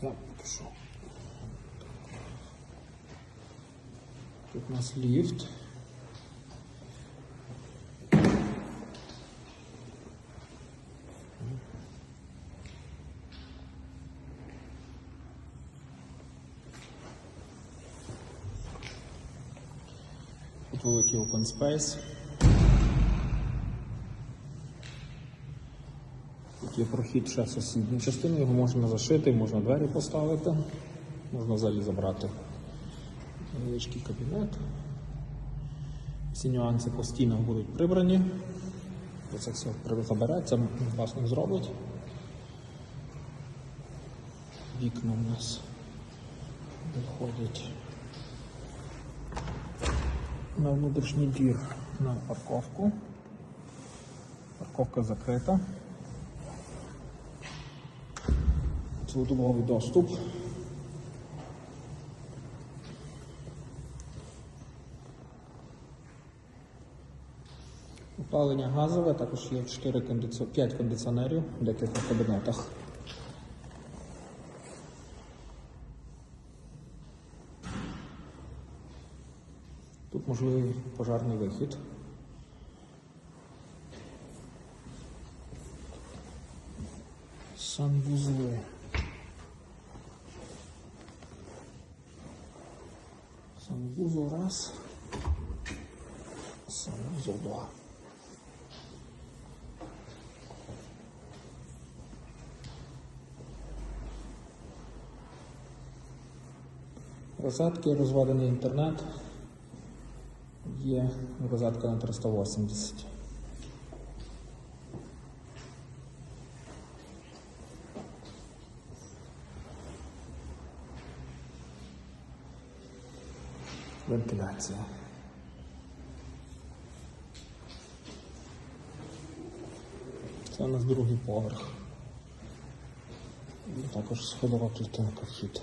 Тут у нас ліфт. Тут великий open space. Тут є прохід ще в частину, його можна зашити, можна двері поставити, можна взагалі забрати невеличкий кабінет. Всі нюанси по стінах будуть прибрані. Це все забереться, власник зробить. Вікна у нас виходять на внутрішній двір на парковку. Парковка закрита. Цілодобовий доступ. Опалення газове, також є 4 кондиці... 5 кондиціонерів в декількох кабінетах. Тут можливий пожарний вихід. Санвузли. Санвузол раз. Санвузол два. Розетки, розведений інтернет. Є розетка на 380. Вентиляція. Це у нас другий поверх. Також сходова клітинка вхід.